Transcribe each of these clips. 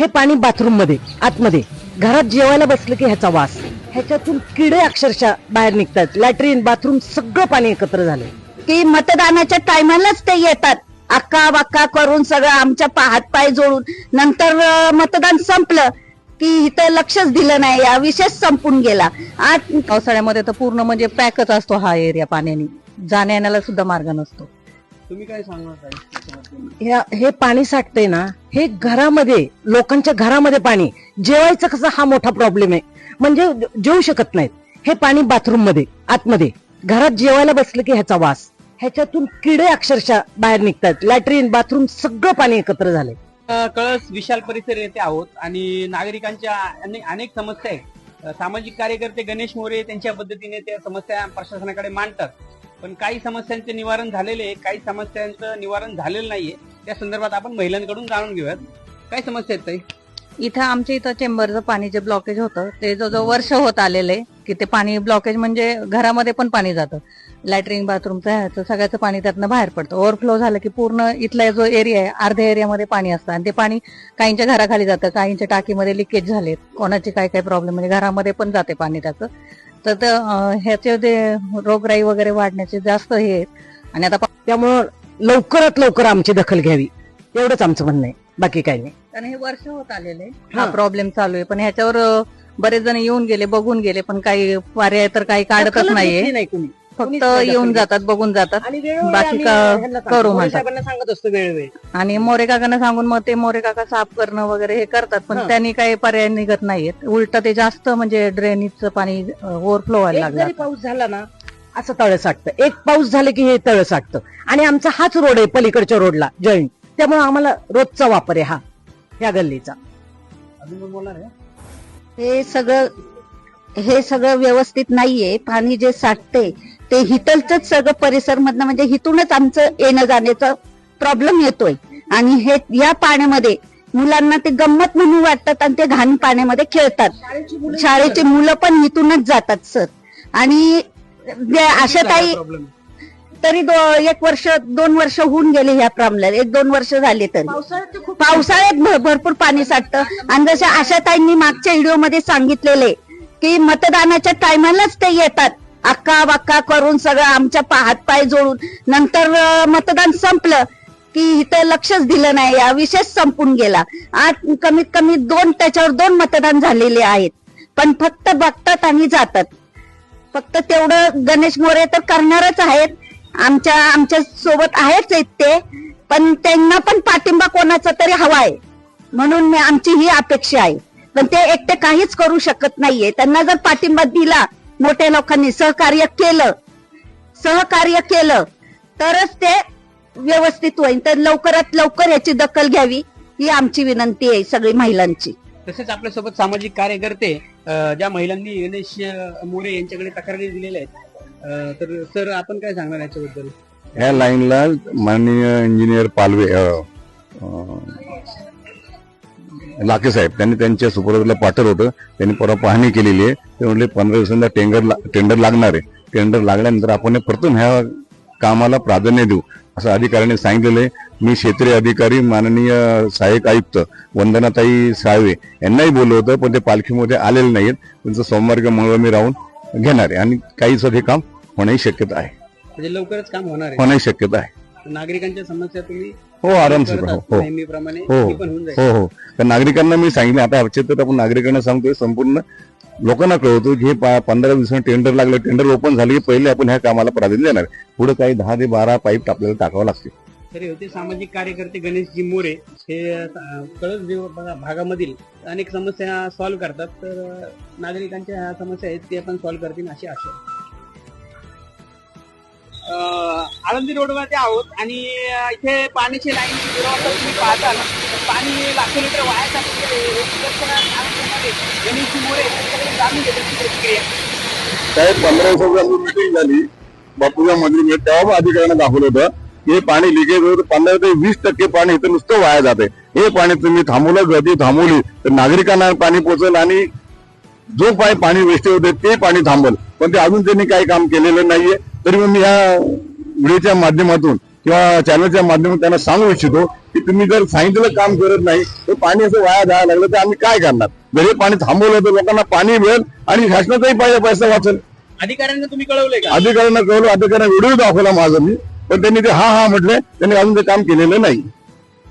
हे पाणी बाथरूममध्ये आतमध्ये. घरात जेवायला बसलं की ह्याचा वास. ह्याच्यातून किडे अक्षरशः बाहेर निघतात. लॅट्रिन बाथरूम सगळं पाणी एकत्र झालंय. की मतदानाच्या टायमालाच ते येतात. अक्का बक्का करून सगळं आमच्या पा- हातपाय जोडून. नंतर मतदान संपलं. की इथं लक्षच दिलं नाही. या विषयच संपून गेला. आज पावसाळ्यामध्ये तर पूर्ण म्हणजे पॅकच असतो हा एरिया पाण्याने. जाण्या येण्याला सुद्धा मार्ग नसतो. तुम्ही काय सांगणार हे पाणी साठतंय ना हे घरामध्ये लोकांच्या घरामध्ये पाणी जेवायचं कसं हा मोठा प्रॉब्लेम आहे. म्हणजे जेवू शकत नाहीत. हे पाणी बाथरूममध्ये आतमध्ये. घरात जेवायला बसलं की ह्याचा वास. ह्याच्यातून किडे अक्षरशः बाहेर निघतात लॅट्रिन बाथरूम सगळं पाणी एकत्र झालंय. कळस विशाल परिसर येथे आहोत आणि नागरिकांच्या अनेक समस्या आहेत. सामाजिक कार्यकर्ते गणेश मोरे त्यांच्या पद्धतीने त्या समस्या प्रशासनाकडे मांडतात. पण काही समस्यांचे निवारण झालेले आहे काही समस्यांचं निवारण झालेलं नाहीये. त्या संदर्भात आपण महिलांकडून जाणून घेऊयात. काय समस्या आहेत ताई? इथं आमच्या इथं चेंबरचं पाणी जे ब्लॉकेज होतं ते जो जो वर्ष होत आलेलं आहे की ते पाणी ब्लॉकेज म्हणजे घरामध्ये पण पाणी जातं. लॅट्रिन बाथरूमचं ह्याचं सगळ्याचं पाणी त्यातनं बाहेर पडतं. ओव्हरफ्लो झालं की पूर्ण इथला जो एरिया आहे अर्ध्या एरियामध्ये पाणी असतं. आणि ते पाणी काहींच्या घराखाली जातं काहींच्या टाकीमध्ये लिकेज झालेत. कोणाचे काय काय प्रॉब्लेम म्हणजे घरामध्ये पण जाते पाणी त्याचं. तर ह्याचे जे रोगराई वगैरे वाढण्याचे जास्त हे आहेत. आणि आता त्यामुळं लवकरात लवकर आमची दखल घ्यावी. एवढंच आमचं म्हणणं आहे. बाकी काही नाही. कारण हे वर्ष होत आलेले हा. हा. प्रॉब्लेम चालू आहे. पण ह्याच्यावर बरेच जण येऊन गेले बघून गेले पण काही पर्याय तर काही काढतच नाहीये. नाही कुणी. फक्त येऊन. जातात बघून जातात. आणि वेळोवेळी बाकी आम्ही का- ह्यांना सांगतो, करू मोरे म्हणतात. साहेबांना सांगत असतो वेळोवेळी. आणि मोरे काकांना सांगून मग ते मोरे काका साफ करणं वगैरे हे करतात पण हा. त्यांनी काही पर्याय निघत नाहीयेत. उलट ते जास्त म्हणजे ड्रेनेजचं पाणी ओव्हरफ्लो व्हायला एक लागलं. पाऊस झाला ना असं तळ साठतं एक पाऊस झालं की हे तळ साठतं आणि आमचा हाच रोड आहे पलीकडच्या रोडला जॉईंट त्यामुळे आम्हाला रोजचा वापर आहे हा या गल्लीचा. हे सगळं हे सगळं व्यवस्थित नाहीये. पाणी जे साठते ते हितलच सगळं परिसर मधनं म्हणजे हिथूनच आमचं येणं जाण्याचा प्रॉब्लेम येतोय. आणि हे या पाण्यामध्ये मुलांना ते गंमत म्हणून वाटतात आणि ते घाण पाण्यामध्ये खेळतात. शाळेची मुलं पण हिथूनच जातात सर. आणि आशाताई प्रॉब्लेम तरी दो- एक वर्ष दोन वर्ष होऊन गेले ह्या प्रॉब्लेम एक दोन वर्ष झाले तरी. पावसाळ्यात भर- भरपूर पाणी साठतं. आणि जसं आशाताईंनी मागच्या व्हिडिओमध्ये सांगितलेले की मतदानाच्या टायमालाच ते येतात. अक्का बक्का करून सगळं आमच्या पाहात हातपाय जोडून नंतर मतदान संपलं की इथं लक्षच दिलं नाही. या विषयच संपून गेला. आज कमीत कमी दोन त्याच्यावर दोन मतदान झालेले आहेत. पण फक्त बघतात आणि जातात. फक्त तेवढं गणेश मोरे तर करणारच आहेत. आमच्या आमच्यासोबत आहेच आहेत ते. पण त्यांना पण पाठिंबा कोणाचा तरी हवा आहे. म्हणून आमची ही अपेक्षा आहे. पण ते एकटे काहीच करू शकत नाहीये. त्यांना जर पाठिंबा दिला मोठ्या लोकांनी सहकार्य केलं. सहकार्य केलं. तरच ते व्यवस्थित होईल तर लवकरात लवकर याची दखल घ्यावी ही आमची विनंती आहे सगळी महिलांची. तसेच आपल्यासोबत सामाजिक कार्यकर्ते ज्या महिलांनी गणेश मोरे यांच्याकडे तक्रारी दिलेल्या आहेत. तर सर आपण काय सांगणार याच्याबद्दल? ह्या लाईनला माननीय इंजिनियर पालवे लाके साहेब त्यांनी त्यांच्या सुपरवायझरला पाठवलं होतं. त्यांनी परवा पाहणी केलेली आहे. ते म्हणले पंधरा दिवसांचा टेंडर टेंडर लागणार आहे. टेंडर लागल्यानंतर आपण प्रथम ह्या कामाला प्राधान्य देऊ असं अधिकाऱ्याने सांगितलेलं आहे. मी क्षेत्रीय अधिकारी माननीय सहाय्यक आयुक्त वंदनाताई साळवे यांनाही बोललो होतं पण ते पालखीमध्ये आलेले नाहीत त्यांचं सोमवार किंवा मंगळवार मी राहून घेणार आहे. आणि काहीच हे काम होण्याची शक्यता आहे. म्हणजे लवकरच काम होणार आहे. होण्याची शक्यता आहे. नागरिकांच्या समस्या तुम्ही हो आरामशीर हो हो. नेहमीप्रमाणे हो. ती पण होऊन जाईल. हो हो. तर नागरिकांना मी सांगितलं आता अक्षेत्रात आपण नागरिकांना सांगतोय संपूर्ण लोकांना कळवतो की हे पा- पंधरा दिवसांनी टेंडर लागलं टेंडर ओपन झालं की पहिले आपण ह्या कामाला प्राधान्य देणार. पुढे काही दहा ते बारा पाईप आपल्याला टाकावं लागतील. तरी होते सामाजिक कार्यकर्ते गणेशजी मोरे हे अ, कळस देव भागा- भागामधील अनेक समस्या सॉल्व्ह करतात. तर अ, नागरिकांच्या ह्या समस्या आहेत ते पण सॉल्व्ह करतील अशी आशा आहे. अ, आळंदी रोडवरती आहोत आणि इथे पाण्याची लाईन दुरावस्था तुम्ही पाहताल. पाणी लाखो लिटर वाया म्हणजे जाणून घेतो प्रतिक्रिया. साहेब पंधरा दिवसाची मिटिंग झाली. बापूजा मंदिरमध्ये तेव्हा अधिकाऱ्यांना दाखवलं होतं हे पाणी लिकेज होतं. पंधरा ते वीस टक्के पाणी इथं नुसतं वाया जाते. हे पाणी तुम्ही थांबवलं गती थांबवली तर नागरिकांना पाणी पोचल आणि जो पाय पाणी वेस्टेज होते ते पाणी थांबल. पण ते अजून त्यांनी काही काम केलेलं नाहीये. तरी मग मी या व्हिडिओच्या माध्यमातून किंवा चॅनलच्या माध्यमातून त्यांना सांगू इच्छितो की तुम्ही जर सांगितलेलं काम करत नाही तर पाणी असं वाया जायला लागलं तर आम्ही काय करणार? जर हे पाणी थांबवलं तर लोकांना पाणी मिळेल आणि शासनाचाही पाहिजे पैसा वाचेल. अधिकाऱ्यांना तुम्ही कळवलंय का? अधिकाऱ्यांना कळलो अधिकाऱ्यांना व्हिडिओ दाखवला माझा मी पण त्यांनी ते हा हा म्हटले त्यांनी अजून ते काम केलेलं नाही.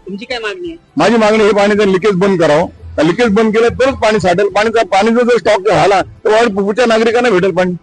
तुमची काय मागणी आहे? माझी मागणी हे पाणी लिकेज बंद करावं लिकेज बंद केलं तरच पाणी साठेल. पाणीचा पाणीचा जर स्टॉक झाला तर पुढच्या नागरिकांना भेटेल पाणी.